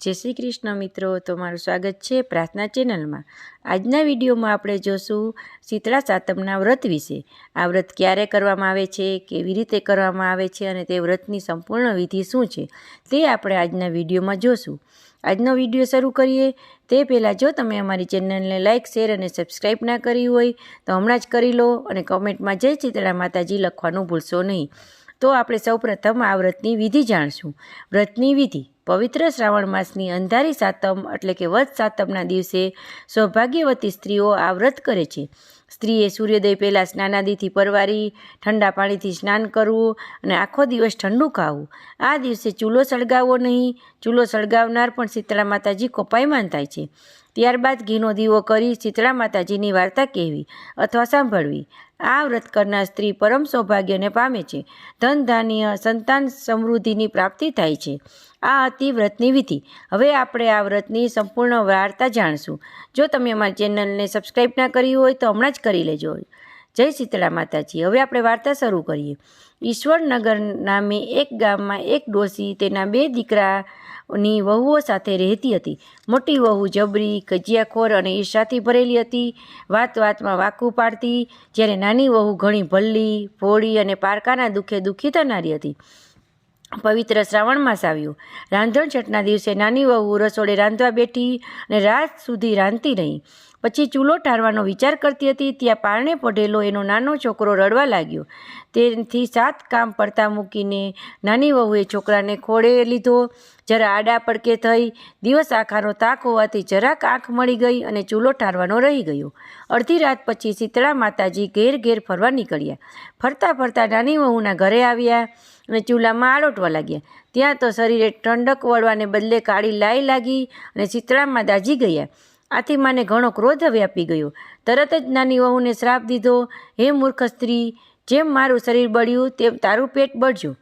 જય શ્રી કૃષ્ણ મિત્રો તમારું સ્વાગત છે પ્રાર્થના ચેનલમાં. આજના વિડીયોમાં આપણે જોશું શીતળા સાતમના વ્રત વિશે. આ વ્રત ક્યારે કરવામાં આવે છે, કેવી રીતે કરવામાં આવે છે અને તે વ્રતની સંપૂર્ણ વિધિ શું છે, તે આપણે આજના વિડીયોમાં જોશું. આજનો વીડિયો શરૂ કરીએ. તે પહેલાં જો તમે અમારી ચેનલને લાઇક શેર અને સબસ્ક્રાઈબ ના કરી હોય, તો હમણાં જ કરી લો અને કોમેન્ટમાં જય શીતળા માતાજી લખવાનું ભૂલશો નહીં. તો આપણે સૌપ્રથમ આ વ્રતની વિધિ જાણશું. વ્રતની વિધિ, પવિત્ર શ્રાવણ માસની અંધારી સાતમ એટલે કે વધ સાતમના દિવસે સૌભાગ્યવતી સ્ત્રીઓ આ વ્રત કરે છે. સ્ત્રીએ સૂર્યોદય પહેલાં સ્નાનાદિથી પરવારી, ઠંડા પાણીથી સ્નાન કરવું અને આખો દિવસ ઠંડુ ખાવું. આ દિવસે ચૂલો સળગાવવો નહીં. ચૂલો સળગાવનાર પણ શીતળા માતાજી કોપાયમાન થાય છે. ત્યારબાદ ઘીનો દીવો કરી શીતળા માતાજીની વાર્તા કહેવી અથવા સાંભળવી. આ વ્રત કરનાર સ્ત્રી પરમ સૌભાગ્યને પામે છે. ધન, ધાન્ય, સંતાન સમૃદ્ધિની પ્રાપ્તિ થાય છે. આ હતી વ્રતની વિધિ. હવે આપણે આ વ્રતની સંપૂર્ણ વાર્તા જાણશું. જો તમે અમારી ચેનલને સબસ્ક્રાઈબ ના કરી હોય તો હમણાં જ કરી લેજો. જય શીતળા માતાજી. હવે આપણે વાર્તા શરૂ કરીએ. ઈશ્વરનગર નામે એક ગામમાં એક ડોસી તેના બે દીકરાની વહુઓ સાથે રહેતી હતી. મોટી વહુ જબરી, કજિયાખોર અને ઈર્ષાથી ભરેલી હતી. વાત વાતમાં વાકું પાડતી, જ્યારે નાની વહુ ઘણી ભલ્લી, ભોળી અને પારકાના દુઃખે દુઃખી થનારી હતી. પવિત્ર શ્રાવણ માસ આવ્યો. રાંધણ છઠના દિવસે નાની વહુ રસોડે રાંધવા બેઠી અને રાત સુધી રાંધતી રહી. પછી ચૂલો ઠારવાનો વિચાર કરતી હતી, ત્યાં પારણે પડેલો એનો નાનો છોકરો રડવા લાગ્યો. તેથી સાત કામ પડતા મૂકીને નાની વહુએ છોકરાને ખોળે લીધો. જરા આડા પડકે થઈ, દિવસ આખાનો તાક હોવાથી જરાક આંખ મળી ગઈ અને ચૂલો ઠારવાનો રહી ગયો. અડધી રાત પછી શીતળા માતાજી ઘેર ઘેર ફરવા નીકળ્યા. ફરતા ફરતા નાની વહુના ઘરે આવ્યા અને ચૂલામાં આળોટવા લાગ્યા. ત્યાં તો શરીરે ઠંડક વળવાને બદલે કાળી લાઈ લાગી અને શીતળામાં દાજી ગયા. આથી માને ઘણો ક્રોધ વ્યાપી ગયો. તરત જ નાની વહુને શ્રાપ દીધો, હે મૂર્ખ સ્ત્રી, જેમ મારું શરીર બળ્યું, તેમ તારું પેટ બળજો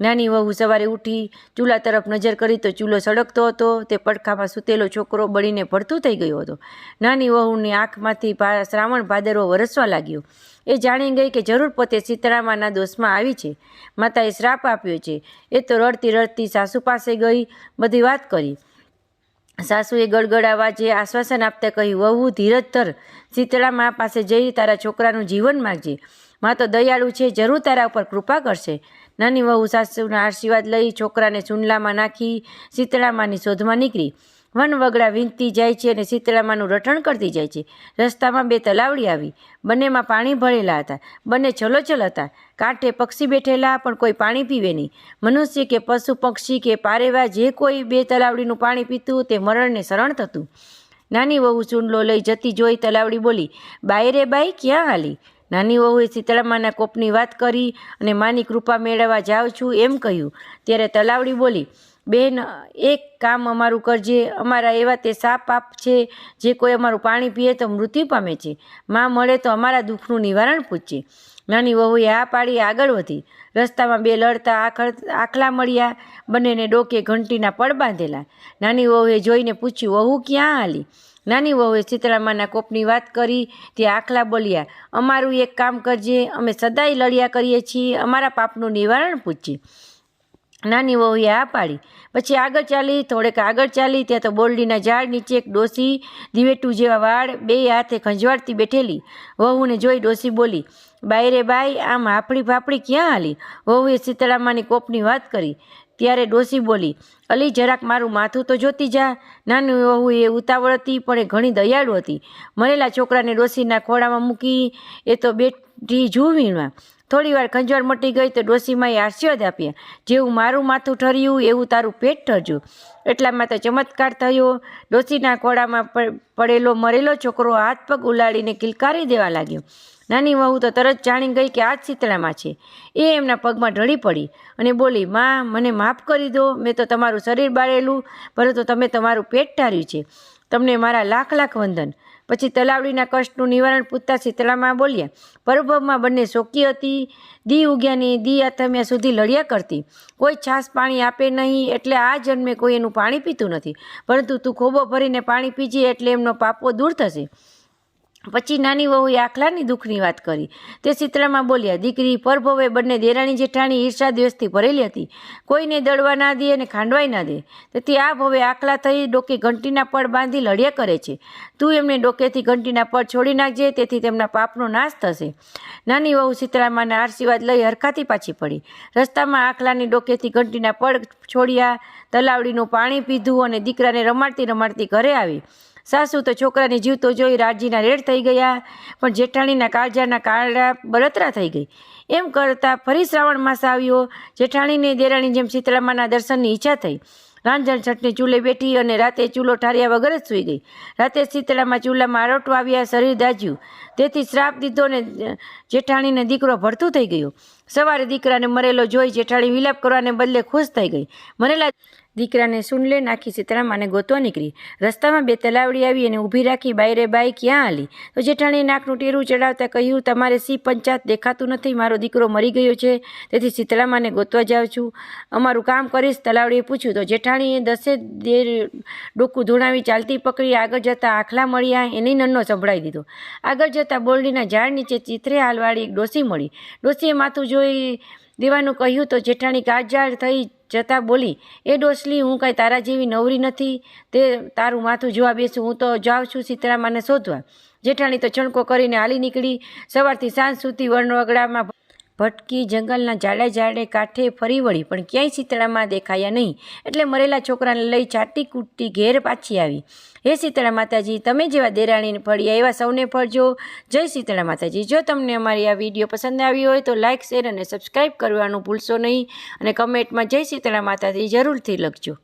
નાની વહુ સવારે ઉઠી, ચૂલા તરફ નજર કરી તો ચૂલો સળગતો હતો. તે પડખામાં સૂતેલો છોકરો બળીને ભરતું થઈ ગયો હતો. નાની વહુની આંખમાંથી શ્રાવણ ભાદરવો વરસવા લાગ્યો. એ જાણી ગઈ કે જરૂર પોતે સીતળામાના દોષમાં આવી છે. માતાએ શ્રાપ આપ્યો છે. એ તો રડતી રડતી સાસુ પાસે ગઈ, બધી વાત કરી. સાસુએ ગળગળ જે આશ્વાસન આપતા કહ્યું, વહુ, ધીરજ ધર. શીતળા મા પાસે જઈ તારા છોકરાનું જીવન માગજે. મા તો દયાળુ છે, જરૂર તારા ઉપર કૃપા કરશે. નાની વહુ સાસુના આશીર્વાદ લઈ છોકરાને સુંડલામાં નાખી શીતળામાની શોધમાં નીકળી. વન વગડા વીંધતી જાય છે અને શીતળામાનું રટણ કરતી જાય છે. રસ્તામાં બે તલાવડી આવી. બંનેમાં પાણી ભરેલા હતા. બંને છલોછલ હતા. કાંઠે પક્ષી બેઠેલા, પણ કોઈ પાણી પીવે નહીં. મનુષ્ય કે પશુ, પક્ષી કે પારેવા, જે કોઈ બે તલાવડીનું પાણી પીતું તે મરણને શરણ થતું. નાની વહુ ચૂંડલો લઈ જતી જોઈ તલાવડી બોલી બાય રે બાઈ, ક્યાં હાલી? નાની વહુએ શીતળામાના કોપની વાત કરી અને માની કૃપા મેળવવા જાઉં છું એમ કહ્યું. ત્યારે તલાવડી બોલી, બેન, એક કામ અમારું કરજે. અમારા એવા તે સાપ પાપ છે, જે કોઈ અમારું પાણી પીએ તો મૃત્યુ પામે છે. માં મળે તો અમારા દુઃખનું નિવારણ પૂછે. નાની વહુએ આ પાડી આગળ વધી. રસ્તામાં બે લડતા આખલા મળ્યા. બંનેને ડોકે ઘંટીના પડ બાંધેલા. નાની વહુએ જોઈને પૂછ્યું, વહુ ક્યાં હાલી? નાની વહુએ શીતળામાના કોપની વાત કરી, તે આખલા બોલ્યા, અમારું એક કામ કરજે, અમે સદાય લડ્યા કરીએ છીએ, અમારા પાપનું નિવારણ પૂછજે. નાની વહુએ આ પાડી. પછી આગળ ચાલી, થોડેક આગળ ચાલી, ત્યાં તો બોરડીના ઝાડ નીચે એક ડોસી દિવેટું જેવા વાળ બે હાથે ખંજવાળતી બેઠેલી. વહુને જોઈ ડોસી બોલી, બાઈ રે બાઈ, આમ હાફડી ફાફડી ક્યાં હાલી? વહુએ શીતળામાની કોપની વાત કરી. ત્યારે ડોસી બોલી, અલી, જરાક મારું માથું તો જોતી જા. નાનું વહુ એ ઉતાવળ હતી પણ એ ઘણી દયાળુ હતી. મરેલા છોકરાને ડોસીના ખોળામાં મૂકી એ તો બેટી જૂ વીણવા થોડી વાર ખંજવાળ મટી ગઈ તો ડોસીમાએ આશીર્વાદ આપ્યા. જેવું મારું માથું ઠર્યું, એવું તારું પેટ ઠરજો એટલામાં તો ચમત્કાર થયો. ડોસીના ખોળામાં પડેલો, મરેલો છોકરો હાથ પગ ઉલાડીને કિલકારી દેવા લાગ્યો. નાની વહુ તો તરત જાણી ગઈ કે આ જ શીતળામાં છે. એ એમના પગમાં ઢળી પડી અને બોલી, માં, મને માફ કરી દો. મેં તો તમારું શરીર બાળેલું, પરંતુ તમે તમારું પેટ ઠાર્યું છે. તમને મારા લાખ લાખ વંદન. પછી તલાવડીના કષ્ટનું નિવારણ પૂછતા શીતળામાં બોલ્યા, પરભવમાં બંને શોકી હતી. દી ઉગ્યાની દી અથમ્યા સુધી લડ્યા કરતી. કોઈ છાસ પાણી આપે નહીં, એટલે આ જન્મે કોઈ એનું પાણી પીતું નથી. પરંતુ તું ખોબો ભરીને પાણી પીજી એટલે એમનો પાપો દૂર થશે. પછી નાની વહુએ આખલાની દુઃખની વાત કરી. તે શીતળામાં બોલ્યા, દીકરી, પરભવે બંને દેરાણી જેઠાણી ઈર્ષા દ્વેષથી ભરેલી હતી. કોઈને દળવા ના દે અને ખાંડવાય ના દે. તેથી આ ભવે આખલા થઈ ડોકે ઘંટીના પડ બાંધી લડ્યા કરે છે. તું એમને ડોકેથી ઘંટીના પડ છોડી નાખજે, તેથી તેમના પાપનો નાશ થશે. નાની વહુ શીતળામાના આશીર્વાદ લઈ હરખાથી પાછી પડી. રસ્તામાં આખલાની ડોકેથી ઘંટીના પડ છોડ્યા, તલાવડીનું પાણી પીધું અને દીકરાને રમાડતી રમાડતી ઘરે આવી. સાસુ તો છોકરાને જીવતો જોઈ રાજીના રેડ થઈ ગયા, પણ જેઠાણીના કાળજાના કાળા બળતરા થઈ ગઈ. એમ કરતાં ફરી શ્રાવણ માસ આવ્યો, જેઠાણીને દેરાણી જેમ શીતળામાના દર્શનની ઈચ્છા થઈ. રાંધણ છટની ચૂલે બેઠી અને રાતે ચૂલો ઠાર્યા વગર જ સૂઈ ગઈ. રાતે શીતળામાં ચૂલામાં આરોટવા આવ્યા, શરીર દાજ્યું. તેથી શ્રાપ દીધો ને જેઠાણીને દીકરો ભરતું થઈ ગયો. સવારે દીકરાને મરેલો જોઈ જેઠાણી વિલાપ કરવાને બદલે ખુશ થઈ ગઈ. મરેલા દીકરાને સુનલે નાખી સીતરામાને ગોતવા નીકળી. રસ્તામાં બે તલાવડી આવી અને ઊભી રાખી બાયરે બાઈ ક્યાં આલી તો જેઠાણી નાકનું ટેરું ચડાવતા કહ્યું, તમારે સી પંચાત દેખાતું નથી, મારો દીકરો મરી ગયો છે, તેથી સીતરામાને ગોતવા જાઉં છું. અમારું કામ કરીશ. તલાવડીએ પૂછ્યું. તો જેઠાણીએ દસે દેર ડોકું ધૂણાવી ચાલતી પકડી આગળ જતાં આખલા મળ્યા એને નન્નો સંભળાવી દીધો. આગળ જતાં બોરડીના ઝાડ નીચે ચિત્રે હાલવાળી એક ડોસી મળી. ડોસીએ માથું જોઈ દેવાનું કહ્યું તો જેઠાણી કાળજાળ થઈ જતાં બોલી, એ ડોસલી, હું કાંઈ તારા જેવી નવરી નથી. તે તારું માથું જોવા બેસું, હું તો જાઉં છું સીતરામાને શોધવા. જેઠાણી તો ચણકો કરીને હાલી નીકળી. સવારથી સાંજ સુધી વણવગડામાં ભટકી જંગલના જાડે જાડે કાંઠે ફરી વળી, પણ ક્યાંય શીતળામાં દેખાયા નહીં. એટલે મરેલા છોકરાને લઈ ચાટી કૂટતી ઘેર પાછી આવી. હે શીતળા માતાજી, તમે જેવા દેરાણીને ફળ્યા એવા સૌને ફળજો. જય શીતળા માતાજી. જો તમને અમારી આ વીડિયો પસંદ આવી હોય તો લાઇક શેર અને સબસ્ક્રાઈબ કરવાનું ભૂલશો નહીં. અને કમેન્ટમાં જય શીતળા માતાજી જરૂરથી લખજો.